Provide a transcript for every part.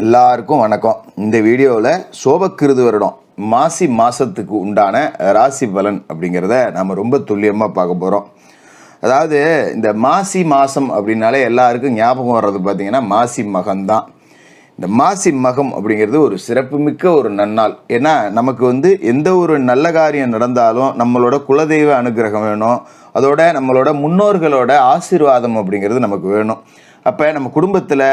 எல்லாருக்கும் வணக்கம். இந்த வீடியோவில் சோபக்கிருது வருடம் மாசி மாதத்துக்கு உண்டான ராசி பலன் அப்படிங்கிறத நம்ம ரொம்ப துல்லியமாக பார்க்க போகிறோம் அதாவது இந்த மாசி மாதம் அப்படின்னாலே எல்லாருக்கும் ஞாபகம் வர்றது பார்த்திங்கன்னா மாசி மகம்தான். இந்த மாசி மகம் அப்படிங்கிறது ஒரு சிறப்புமிக்க ஒரு நன்னாள். ஏன்னா நமக்கு வந்து எந்த ஒரு நல்ல காரியம் நடந்தாலும் நம்மளோட குலதெய்வ அனுகிரகம் வேணும். அதோட நம்மளோட முன்னோர்களோட ஆசீர்வாதம் அப்படிங்கிறது நமக்கு வேணும். அப்போ நம்ம குடும்பத்தில்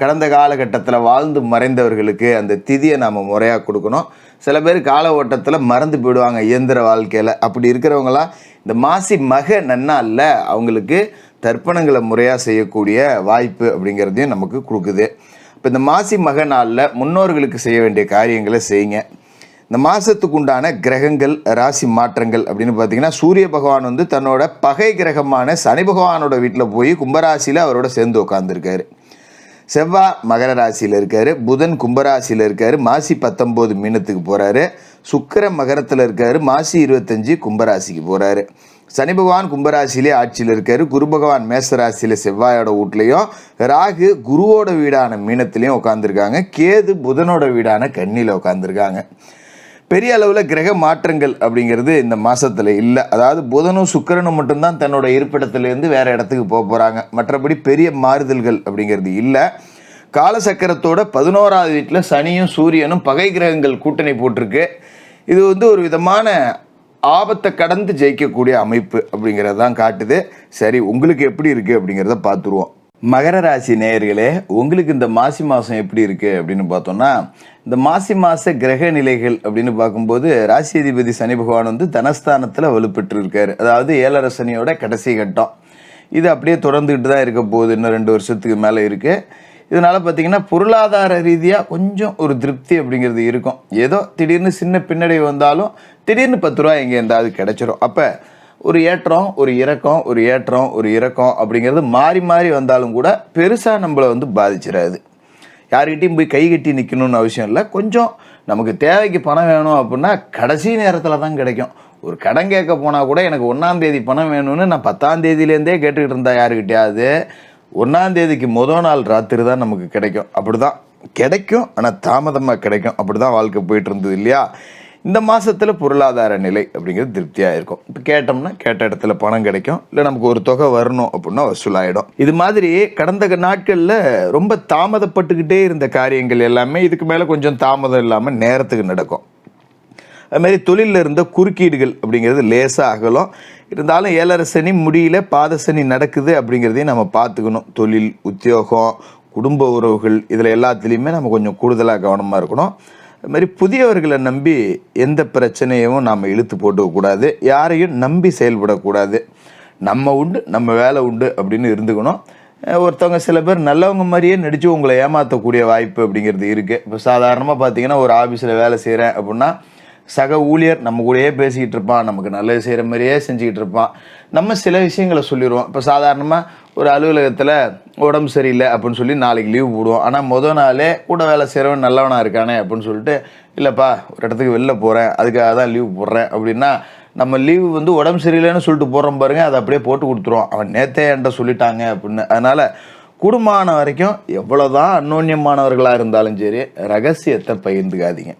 கடந்த காலகட்டத்தில் வாழ்ந்து மறைந்தவர்களுக்கு அந்த திதியை நாம் முறையாக கொடுக்கணும். சில பேர் கால ஓட்டத்தில் மறந்து போயிடுவாங்க இயந்திர வாழ்க்கையில். அப்படி இருக்கிறவங்களாம் இந்த மாசி மக நன்னாளில் அவங்களுக்கு தர்ப்பணங்களை முறையாக செய்யக்கூடிய வாய்ப்பு அப்படிங்கிறதையும் நமக்கு கொடுக்குது. இப்போ இந்த மாசி மக நாளில் முன்னோர்களுக்கு செய்ய வேண்டிய காரியங்களை செய்யுங்க. இந்த மாதத்துக்கு உண்டான கிரகங்கள் ராசி மாற்றங்கள் அப்படின்னு பார்த்தீங்கன்னா சூரிய பகவான் வந்து தன்னோட பகை கிரகமான சனி பகவானோட வீட்டில் போய் கும்பராசியில் அவரோட சேர்ந்து உட்காந்துருக்காரு செவ்வாய் மகர ராசியில் இருக்காரு புதன் கும்பராசியில் இருக்காரு மாசி பத்தொம்போது மீனத்துக்கு போகிறாரு சுக்கிர மகரத்தில் இருக்காரு மாசி இருபத்தஞ்சு கும்பராசிக்கு போகிறாரு சனி பகவான் கும்பராசியிலே ஆட்சியில் இருக்காரு குரு பகவான் மேச ராசியில் செவ்வாயோட வீட்லேயும் ராகு குருவோட வீடான மீனத்துலேயும் உட்காந்துருக்காங்க கேது புதனோட வீடான கண்ணியில் உட்காந்துருக்காங்க பெரிய அளவில் கிரக மாற்றங்கள் அப்படிங்கிறது இந்த மாதத்தில் இல்லை. அதாவது புதனும் சுக்கரனும் மட்டும்தான் தன்னோட இருப்பிடத்துலேருந்து வேறு இடத்துக்கு போக போகிறாங்க மற்றபடி பெரிய மாறுதல்கள் அப்படிங்கிறது இல்லை. காலசக்கரத்தோட பதினோராவது வீட்டில் சனியும் சூரியனும் பகை கிரகங்கள் கூட்டணி போட்டிருக்கு. இது வந்து ஒரு விதமான ஆபத்தை கடந்து ஜெயிக்கக்கூடிய அமைப்பு அப்படிங்கிறது தான் காட்டுது. சரி உங்களுக்கு எப்படி இருக்குது அப்படிங்கிறத பார்த்துருவோம். மகர ராசி நேயர்களே உங்களுக்கு இந்த மாசி மாதம் எப்படி இருக்குது அப்படின்னு பார்த்தோம்னா இந்த மாசி மாத கிரக நிலைகள் அப்படின்னு பார்க்கும்போது ராசி அதிபதி சனி பகவான் வந்து தனஸ்தானத்தில் வலுப்பெற்று இருக்கார் அதாவது ஏழரை சனியோட கடைசி கட்டம். இது அப்படியே தொடர்ந்துக்கிட்டு தான் இருக்க போகுது. இன்னும் ரெண்டு வருஷத்துக்கு மேலே இருக்குது இதனால் பார்த்தீங்கன்னா பொருளாதார ரீதியாக கொஞ்சம் ஒரு திருப்தி அப்படிங்கிறது இருக்கும். ஏதோ திடீர்னு சின்ன பின்னடைவு வந்தாலும் திடீர்னு பத்து ரூபா எங்கே இருந்தால் அது அப்போ ஒரு ஏற்றம் ஒரு இறக்கம் ஒரு ஏற்றம் ஒரு இறக்கம் அப்படிங்கிறது மாறி மாறி வந்தாலும் கூட பெருசாக நம்மளை வந்து பாதிச்சிடாது. யார்கிட்டையும் போய் கை கட்டி நிற்கணும்னு அவசியம் இல்லை. கொஞ்சம் நமக்கு தேவைக்கு பணம் வேணும் அப்படின்னா கடைசி நேரத்தில் தான் கிடைக்கும். ஒரு கடன் கேட்க போனால் கூட எனக்கு ஒன்றாம் தேதி பணம் வேணும்னு நான் பத்தாம் தேதியிலேருந்தே கேட்டுக்கிட்டு இருந்தா யாருக்கிட்டையாவது ஒன்றாம் தேதிக்கு முதல் நாள் ராத்திரி தான் நமக்கு கிடைக்கும். அப்படி தான் கிடைக்கும் ஆனால் தாமதமாக கிடைக்கும். அப்படி தான் வாழ்க்கை போயிட்டு இருந்தது இல்லையா? இந்த மாதத்தில் பொருளாதார நிலை அப்படிங்கிறது திருப்தியாக இருக்கும். இப்போ கேட்டோம்னா கேட்ட இடத்துல பணம் கிடைக்கும். இல்லை நமக்கு ஒரு தொகை வரணும் அப்படின்னா வசூலாயிடும். இது மாதிரி கடந்த நாட்களில் ரொம்ப தாமதப்பட்டுக்கிட்டே இருந்த காரியங்கள் எல்லாமே இதுக்கு மேலே கொஞ்சம் தாமதம் இல்லாமல் நேரத்துக்கு நடக்கும். அதுமாரி தொழிலில் இருந்த குறுக்கீடுகள் அப்படிங்கிறது லேசாக அகலும். இருந்தாலும் ஏழரை சனி முடியல பாத சனி நடக்குது அப்படிங்கிறதையும் நம்ம பார்த்துக்கணும். தொழில் உத்தியோகம் குடும்ப உறவுகள் இதில் எல்லாத்துலேயுமே நம்ம கொஞ்சம் கூடுதலாக கவனமாக இருக்கணும். மாதிரி புதியவர்களை நம்பி எந்த பிரச்சனையும் நாம் இழுத்து போட்டுக்கூடாது யாரையும் நம்பி செயல்படக்கூடாது. நம்ம உண்டு நம்ம வேலை உண்டு அப்படின்னு இருந்துக்கணும். ஒருத்தவங்க சில பேர் நல்லவங்க மாதிரியே நடித்து உங்களை ஏமாற்றக்கூடிய வாய்ப்பு அப்படிங்கிறது இருக்குது இப்போ சாதாரணமாக பார்த்தீங்கன்னா ஒரு ஆஃபீஸில் வேலை செய்கிறேன் அப்படின்னா சக ஊழியர் நம்ம கூடயே பேசிக்கிட்டு இருப்பான் நமக்கு நல்லது செய்கிற மாதிரியே செஞ்சுக்கிட்டு இருப்பான். நம்ம சில விஷயங்களை சொல்லிடுவோம் இப்போ சாதாரணமாக ஒரு அலுவலகத்தில் உடம்பு சரியில்லை அப்படின்னு சொல்லி நாளைக்கு லீவு போடுவோம். ஆனால் மொதல் நாளே கூட வேலை செய்கிறவன் நல்லவனாக இருக்கானே அப்படின்னு சொல்லிட்டு இல்லைப்பா ஒரு இடத்துக்கு வெளில போகிறேன் அதுக்காக தான் லீவ் போடுறேன் அப்படின்னா நம்ம லீவு வந்து உடம்பு சரியில்லைன்னு சொல்லிட்டு போகிறோம் பாருங்கள் அதை அப்படியே போட்டு கொடுத்துருவோம். அவன் நேத்தே என்கிட்ட சொல்லிட்டாங்க அப்படின்னு. அதனால் குடும்பமான வரைக்கும் எவ்வளோதான் அந்யோன்யமானவர்களாக இருந்தாலும் சரி ரகசியத்தை பகிர்ந்துக்காதீங்க.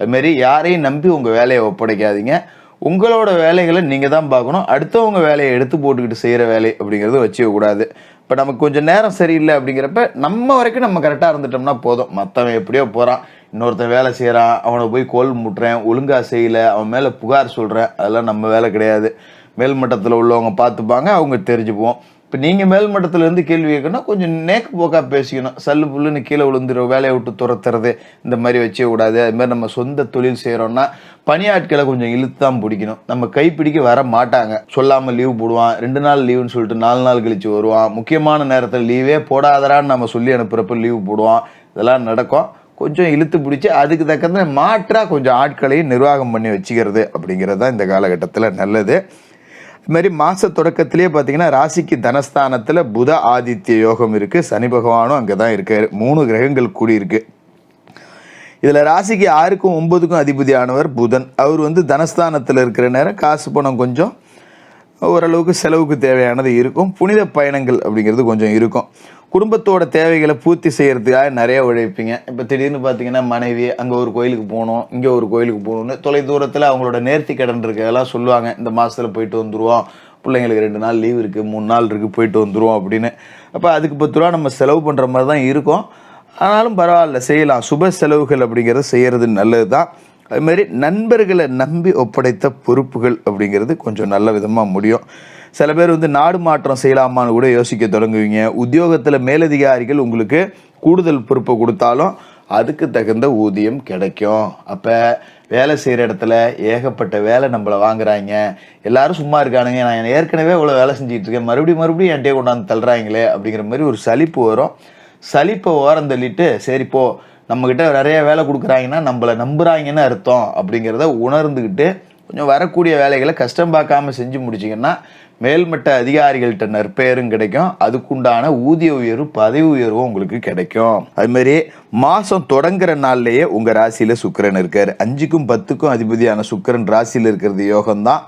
அதுமாரி யாரையும் நம்பி உங்கள் வேலையை ஒப்படைக்காதீங்க. உங்களோட வேலைகளை நீங்கள் தான் பார்க்கணும். அடுத்தவங்க வேலையை எடுத்து போட்டுக்கிட்டு செய்கிற வேலை அப்படிங்கிறது வச்சுக்கக்கூடாது இப்போ நமக்கு கொஞ்சம் நேரம் சரியில்லை அப்படிங்கிறப்ப நம்ம வரைக்கும் நம்ம கரெக்டாக இருந்துட்டோம்னா போதும். மற்றவன் எப்படியோ போகிறான் இன்னொருத்தன் வேலை செய்கிறான் அவனை போய் கோல் முட்டுறேன். ஒழுங்காக செய்யலை. அவன் மேலே புகார் சொல்கிறேன் அதெல்லாம் நம்ம வேலை கிடையாது. மேல்மட்டத்தில் உள்ளவங்க பார்த்துப்பாங்க. அவங்க தெரிஞ்சுக்குவோம். இப்போ நீங்கள் மேல் இருந்து கேள்வி கேட்கணும் கொஞ்சம் நேக்கு போக்கா பேசிக்கணும். சல்லு புல்லுன்னு கீழே விழுந்துரும் வேலையை விட்டு துரத்துறது இந்த மாதிரி வச்சே கூடாது அதுமாதிரி நம்ம சொந்த தொழில் செய்கிறோன்னா பணியாட்களை கொஞ்சம் இழுத்து தான் பிடிக்கணும். நம்ம கைப்பிடிக்க வர மாட்டாங்க. சொல்லாமல் லீவ் போடுவான். ரெண்டு நாள் லீவுன்னு சொல்லிட்டு நாலு நாள் கழிச்சு வருவான். முக்கியமான நேரத்தில் லீவே போடாதரான்னு நம்ம சொல்லி அனுப்புகிறப்ப லீவு போடுவான். இதெல்லாம் நடக்கும். கொஞ்சம் இழுத்து பிடிச்சி அதுக்கு தக்கந்த மாற்றாக கொஞ்சம் ஆட்களையும் நிர்வாகம் பண்ணி வச்சுக்கிறது அப்படிங்கிறது தான் இந்த காலகட்டத்தில் நல்லது. இது மாதிரி மாத தொடக்கத்திலே பார்த்தீங்கன்னா ராசிக்கு தனஸ்தானத்தில் புத ஆதித்ய யோகம் இருக்குது சனி பகவானும் அங்கே தான் இருக்கார். மூணு கிரகங்கள் கூடியிருக்கு இதில் ராசிக்கு ஆறுக்கும் ஒன்பதுக்கும் அதிபதியானவர் புதன். அவர் வந்து தனஸ்தானத்தில் இருக்கிற நேரம் காசு பணம் கொஞ்சம் ஓரளவுக்கு செலவுக்கு தேவையானது இருக்கும். புனித பயணங்கள் அப்படிங்கிறது கொஞ்சம் இருக்கும். குடும்பத்தோட தேவைகளை பூர்த்தி செய்கிறதுக்காக நிறைய உழைப்பீங்க. இப்போ திடீர்னு பார்த்தீங்கன்னா மனைவி அங்கே ஒரு கோயிலுக்கு போகணும் இங்கே ஒரு கோயிலுக்கு போகணும்னு தொலை தூரத்தில் அவங்களோட நேர்த்தி கடன் இருக்கதெல்லாம் சொல்லுவாங்க இந்த மாதத்தில் போயிட்டு வந்துடுவோம் பிள்ளைங்களுக்கு ரெண்டு நாள் லீவ் இருக்குது மூணு நாள் இருக்குது போயிட்டு வந்துடுவோம் அப்படின்னு. அப்போ அதுக்கு பத்து ரூபா நம்ம செலவு பண்ணுற மாதிரி தான் இருக்கும். ஆனாலும் பரவாயில்ல செய்யலாம். சுப செலவுகள் அப்படிங்கிறத செய்கிறது நல்லது தான் அதுமாரி நண்பர்களை நம்பி ஒப்படைத்த பொறுப்புகள் அப்படிங்கிறது கொஞ்சம் நல்ல விதமாக முடியும். சில பேர் வந்து நாடு மாற்றம் செய்யலாமான்னு கூட யோசிக்க தொடங்குவீங்க. உத்தியோகத்தில் மேலதிகாரிகள் உங்களுக்கு கூடுதல் பொறுப்பை கொடுத்தாலும் அதுக்கு தகுந்த ஊதியம் கிடைக்கும். அப்போ வேலை செய்கிற இடத்துல ஏகப்பட்ட வேலை நம்மளை வாங்குறாங்க. எல்லாரும் சும்மா இருக்கானுங்க. நான் ஏற்கனவே இவ்வளோ வேலை செஞ்சுட்டு இருக்கேன். மறுபடியும் மறுபடியும் என்கிட்டயே கொண்டாந்து தள்ளுறாங்களே அப்படிங்கிற மாதிரி ஒரு சலிப்பு வரும். சலிப்பை ஓரம் தள்ளிட்டு சரி போ நம்மக்கிட்ட நிறைய வேலை கொடுக்குறாங்கன்னா நம்மளை நம்புகிறாங்கன்னு அர்த்தம் அப்படிங்கிறத உணர்ந்துக்கிட்டு கொஞ்சம் வரக்கூடிய வேலைகளை கஷ்டம் பார்க்காம செஞ்சு முடிச்சிங்கன்னா மேல்மட்ட அதிகாரிகள்கிட்ட நற்பெயரும் கிடைக்கும். அதுக்குண்டான ஊதிய உயர்வு பதவி உயர்வும் உங்களுக்கு கிடைக்கும். அதுமாரி மாதம் தொடங்குற நாள்லேயே உங்கள் ராசியில் சுக்கிரன் இருக்கார். அஞ்சுக்கும் பத்துக்கும் அதிபதியான சுக்கிரன் ராசியில் இருக்கிறது யோகம்தான்.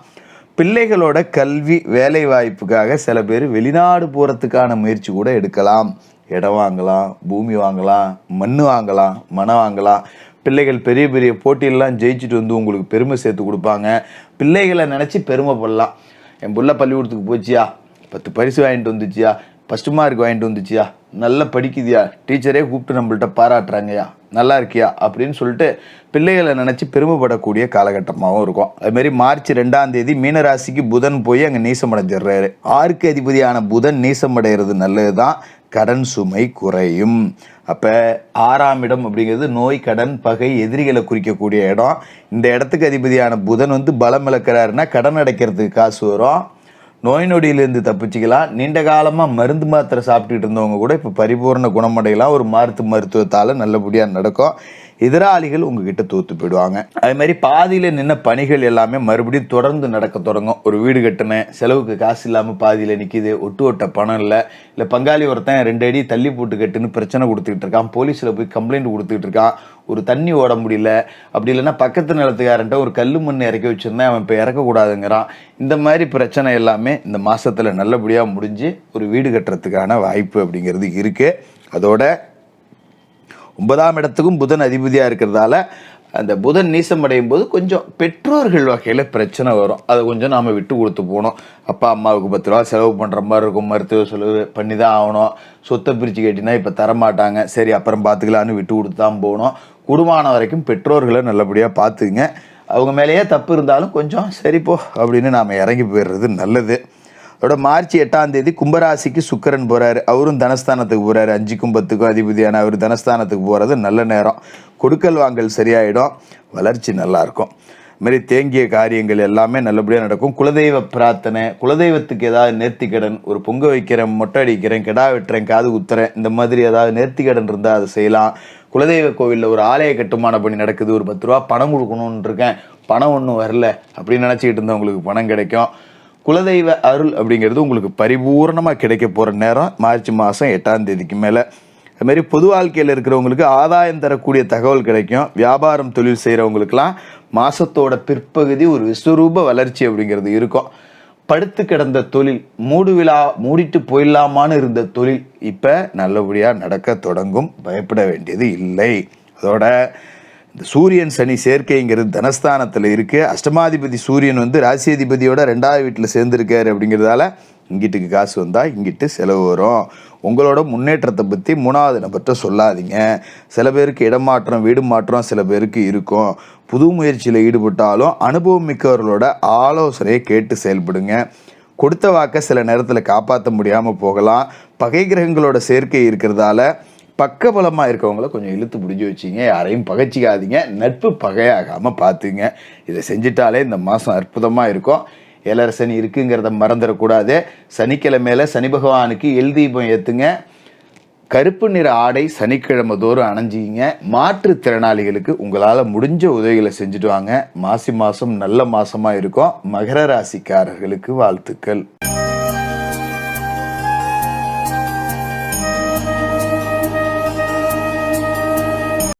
பிள்ளைகளோட கல்வி வேலை வாய்ப்புக்காக சில பேர் வெளிநாடு போகிறதுக்கான முயற்சி கூட எடுக்கலாம். இடம் வாங்கலாம் பூமி வாங்கலாம் மண் வாங்கலாம் மனம் வாங்கலாம். பிள்ளைகள் பெரிய பெரிய போட்டியெல்லாம் ஜெயிச்சுட்டு வந்து உங்களுக்கு பெருமை சேர்த்து கொடுப்பாங்க. பிள்ளைகளை நினச்சி பெருமைப்படலாம். என் புள்ள பள்ளிக்கூடத்துக்கு போச்சியா? பத்து பரிசு வாங்கிட்டு வந்துச்சியா? ஃபஸ்ட்டு மார்க் வாங்கிட்டு வந்துச்சியா? நல்லா படிக்குதியா? டீச்சரே கூப்பிட்டு நம்மள்ட்ட பாராட்டுறாங்கய்யா. நல்லா இருக்கியா? அப்படின்னு சொல்லிட்டு பிள்ளைகளை நினச்சி பெருமைப்படக்கூடிய காலகட்டமாகவும் இருக்கும். அதுமாரி மார்ச் ரெண்டாம் தேதி மீனராசிக்கு புதன் போய் அங்கே நீசமடைஞ்சிடுறாரு. ஆறுக்கு அதிபதியான புதன் நீசமடைகிறது நல்லது தான் கடன் சுமை குறையும். அப்போ ஆறாம் இடம் அப்படிங்கிறது நோய் கடன் பகை எதிரிகளை குறிக்கக்கூடிய இடம். இந்த இடத்துக்கு அதிபதியான புதன் வந்து பலம் இழக்கிறாருன்னா கடன் அடைக்கிறதுக்கு காசு வரும். நோய் நொடியிலேருந்து தப்பிச்சுக்கலாம். நீண்ட காலமாக மருந்து மாத்திரை சாப்பிட்டுட்டு இருந்தவங்க கூட இப்போ பரிபூர்ண குணமடையலாம். ஒரு மருத்து மருத்துவத்தால் நல்லபடியாக நடக்கும். எதிராளிகள் உங்ககிட்ட தோத்து போயிடுவாங்க. அது மாதிரி பாதியில் நின்ன பணிகள் எல்லாமே மறுபடியும் தொடர்ந்து நடக்க தொடங்கும். ஒரு வீடு கட்டினேன் செலவுக்கு காசு இல்லாமல் பாதியில் நிற்கிது ஒட்டு ஒட்ட பணம் இல்லை இல்லை பங்காளி ஒருத்தன் ரெண்டு அடி தள்ளி போட்டு கட்டுன்னு பிரச்சனை கொடுத்துக்கிட்டு இருக்கான் போலீஸில் போய் கம்ப்ளைண்ட் கொடுத்துக்கிட்டு இருக்கான் ஒரு தண்ணி ஓட முடியல அப்படி இல்லைன்னா பக்கத்து நிலத்துக்காரன்ட்ட ஒரு கல் மண் இறக்கி வச்சுருந்தேன் அவன் இப்போ இறக்கக்கூடாதுங்கிறான். இந்த மாதிரி பிரச்சனை எல்லாமே இந்த மாதத்தில் நல்லபடியாக முடிஞ்சு ஒரு வீடு கட்டுறதுக்கான வாய்ப்பு அப்படிங்கிறது இருக்குது அதோட ஒன்பதாம் இடத்துக்கும் புதன் அதிபதியாக இருக்கிறதால அந்த புதன் நீசம் அடையும் போது கொஞ்சம் பெற்றோர்கள் வகையில் பிரச்சனை வரும். அதை கொஞ்சம் நாம் விட்டு கொடுத்து போகணும். அப்பா அம்மாவுக்கு பத்து ரூபா செலவு பண்ணுற மாதிரி இருக்கும். மருத்துவ செலவு பண்ணி தான் ஆகணும். சொத்தை பிரித்து கேட்டினா இப்போ தரமாட்டாங்க. சரி அப்புறம் பார்த்துக்கலான்னு விட்டு கொடுத்து தான் போகணும். குடும்பமான வரைக்கும் பெற்றோர்களை நல்லபடியாக பார்த்துக்குங்க அவங்க மேலேயே தப்பு இருந்தாலும் கொஞ்சம் சரி போ அப்படின்னு நாம் இறங்கி போயிடுறது நல்லது. அதோட மார்ச் எட்டாம் தேதி கும்பராசிக்கு சுக்கரன் போறாரு. அவரும் தனஸ்தானத்துக்கு போறாரு. அஞ்சு கும்பத்துக்கும் அதிபதியான அவர் தனஸ்தானத்துக்கு போறது நல்ல நேரம். கொடுக்கல் வாங்கல் சரியாயிடும். வளர்ச்சி நல்லா இருக்கும். தேங்கிய காரியங்கள் எல்லாமே நல்லபடியாக நடக்கும். குலதெய்வ பிரார்த்தனை குலதெய்வத்துக்கு ஏதாவது நேர்த்திக்கடன் ஒரு பொங்க வைக்கிறேன் மொட்டை அடிக்கிறேன் கிடா வெட்டுறேன் காது குத்துறேன் இந்த மாதிரி ஏதாவது நேர்த்திக்கடன் இருந்தால் அதை செய்யலாம். குலதெய்வ கோவிலில் ஒரு ஆலய கட்டுமான பணி நடக்குது. ஒரு பத்து ரூபா பணம் கொடுக்கணும்னு இருக்கேன். பணம் ஒன்றும் வரல அப்படின்னு நினச்சிக்கிட்டு இருந்தவங்களுக்கு பணம் கிடைக்கும். குலதெய்வ அருள் அப்படிங்கிறது உங்களுக்கு பரிபூர்ணமாக கிடைக்க போகிற நேரம். மார்ச் மாதம் எட்டாம் தேதிக்கு மேலே. அதுமாரி பொது வாழ்க்கையில் இருக்கிறவங்களுக்கு ஆதாயம் தரக்கூடிய தகவல் கிடைக்கும். வியாபாரம் தொழில் செய்கிறவங்களுக்கெல்லாம் மாதத்தோட பிற்பகுதி ஒரு விஸ்வரூப வளர்ச்சி அப்படிங்கிறது இருக்கும். படுத்து கிடந்த தொழில் மூடு விழா மூடிட்டு போயிடலாமான்னு இருந்த தொழில் இப்போ நல்லபடியாக நடக்க தொடங்கும். பயப்பட வேண்டியது இல்லை. அதோட இந்த சூரியன் சனி சேர்க்கைங்கிறது தனஸ்தானத்தில் இருக்குது அஷ்டமாதிபதி சூரியன் வந்து ராசியதிபதியோட ரெண்டாவது வீட்டில் சேர்ந்துருக்காரு அப்படிங்கிறதால இங்கிட்டுக்கு காசு வந்தால் இங்கிட்டு செலவு வரும். உங்களோட முன்னேற்றத்தை பற்றி மூணாவது நபர்கிட்ட சொல்லாதீங்க. சில பேருக்கு இடமாற்றம் வீடு மாற்றம் சில பேருக்கு இருக்கும். புது முயற்சியில் ஈடுபட்டாலும் அனுபவம் மிக்கவர்களோட ஆலோசனையை கேட்டு செயல்படுங்க. கொடுத்த வாக்கை சில நேரத்தில் காப்பாற்ற முடியாமல் போகலாம். பகை கிரகங்களோட சேர்க்கை இருக்கிறதால பக்கபலமாக இருக்கவங்கள கொஞ்சம் இழுத்து பிடிச்சி வச்சிங்க. யாரையும் பகைச்சிக்காதீங்க. நட்பு பகையாகாமல் பார்த்துங்க இதை செஞ்சிட்டாலே இந்த மாதம் அற்புதமாக இருக்கும். ஏழரசனி இருக்குங்கிறத மறந்துடக்கூடாது. சனிக்கிழமையில் சனி பகவானுக்கு எல் தீபம் ஏற்றுங்க கருப்பு நிற ஆடை சனிக்கிழமை தோறும் அணைஞ்சிங்க. மாற்றுத்திறனாளிகளுக்கு உங்களால் முடிஞ்ச உதவிகளை செஞ்சுட்டு வாங்க. மாசி மாதம் நல்ல மாதமாக இருக்கும். மகர ராசிக்காரர்களுக்கு வாழ்த்துக்கள்.